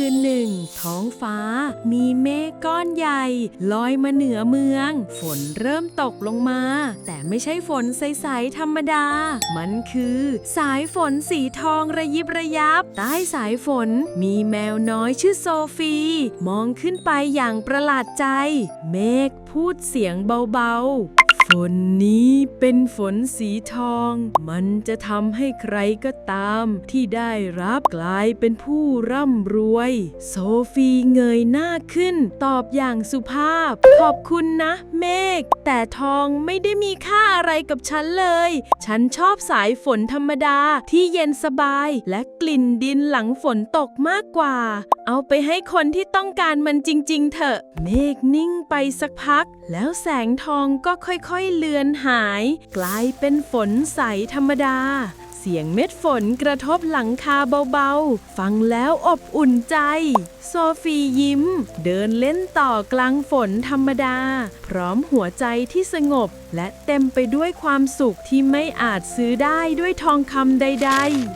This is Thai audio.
คืนหนึ่ง ท้องฟ้า มีเมฆก้อนใหญ่ ลอยมาเหนือเมือง ฝนเริ่มตกลงมา แต่ไม่ใช่ฝนใส ๆ ธรรมดา มันคือ สายฝนสีทองระยิบระยับ ใต้สายฝนมีแมวน้อยชื่อโซฟี มองขึ้นไปอย่างประหลาดใจ เมฆพูดเสียงเบา ๆ ฝนนี้เป็นฝนสีทอง มันจะทำให้ใครก็ตามที่ได้รับกลายเป็นผู้ร่ำรวย โซฟีเงยหน้าขึ้น ตอบอย่างสุภาพ ขอบคุณนะ เมฆแต่ทองไม่ได้มีค่าอะไรกับฉันเลย ฉันชอบสายฝนธรรมดาที่เย็นสบาย และกลิ่นดินหลังฝนตกมากกว่า เอาไปให้คนที่ต้องการมันจริง ๆ เถอะ เมฆนิ่งไปสักพัก แล้วแสงทองก็ค่อยๆเลือนหาย กลายเป็นฝนใสธรรมดา เสียงเม็ดฝนกระทบหลังคาเบาๆ ฟังแล้วอบอุ่นใจ โซฟียิ้ม เดินเล่นต่อกลางฝนธรรมดา พร้อมหัวใจที่สงบ และเต็มไปด้วยความสุขที่ไม่อาจซื้อได้ด้วยทองคำใดๆ